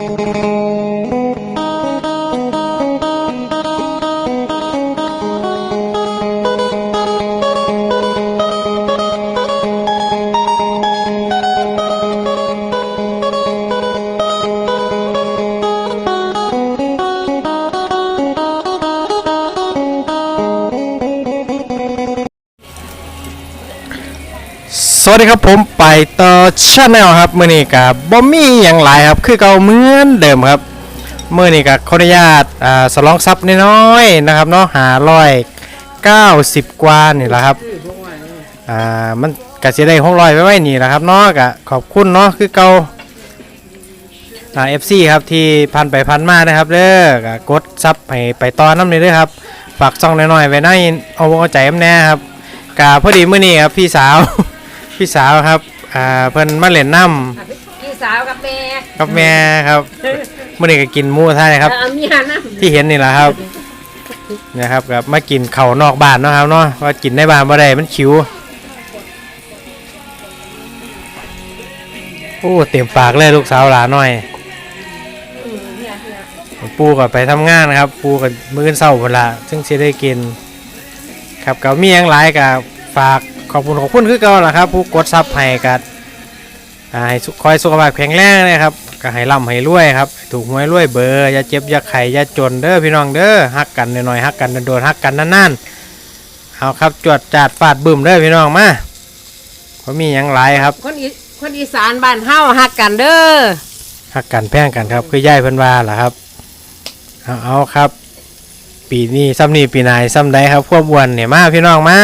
ส วัสดีครับผมไปต่อชาแนลครับมื่อนี้กับบอมมี่อย่างไรครับ คือเก่าเหมือนเดิมครับมื่อนี้กับขออนุญาตอ่าสลองซับน้อยๆนะครับเนาะหาร้อยเก้าสิบกว่านี่แหละครับอ่ามันก็จะได้ห้องลอยไว้ไว้นี่แหละครับเนาะกะขอบคุณเนาะคือเก่าอ่าเอฟซีครับที่พันไปพันมานะครับเด้อกะกดซับให้ไปต่อน้ำนี้ด้วยครับฝากซองน้อยๆไว้ในเอาเอาใจแอมแน่ครับกะพอดีมื่อนี้ครับพี่สาว พี่สาวครับอ่าเพิ่นมาเล่นน้พี่สาวกับแม่ำกับแม่ครับมื่อนี้ก็กินหมูท่าเลยครับ เอาเมียนะที่เห็นนี่แหละครับเนี่ยครับกับมากินเข่าวนอกบ้านเนาะครับเนาะว่ากินในบ้านบ่ได้มันคิวโอ้เต็มปากเลยลูกสาวหลานหน่อยปูก็ไปทำงานนะครับ ปูกับมื้อเช้าเวลาซึ่งสิได้กิน ครับกับมีหยังหลายกับฝาก ขอบคุณขอบคุณคือเก่าล่ะครับ ผู้กดซับให้กับอ่าให้สุขคอยสุขภาพแข็งแรงนะครับก็ให้ร่ำให้รวยครับ ถูกหวยรวยเบอร์อย่าเจ็บอย่าไข้อย่าจนเด้อพี่น้องเด้อฮักกันหน่อยๆฮักกันโดนๆฮักกันนานๆเอาครับจวดจาดฟาดบึ้มเด้อพี่น้องมาเพราะมีหยังหลายครับ คนอีคนอีสานบ้านเฮาฮักกันเด้อฮักกันแพงกันครับ คือย่ายเพิ่นว่าล่ะครับเอาเอาครับ ปีนี้ซ้ำนี้ปีไหนซ้ำใดครับควบวนเนี่ยมาพี่น้องมา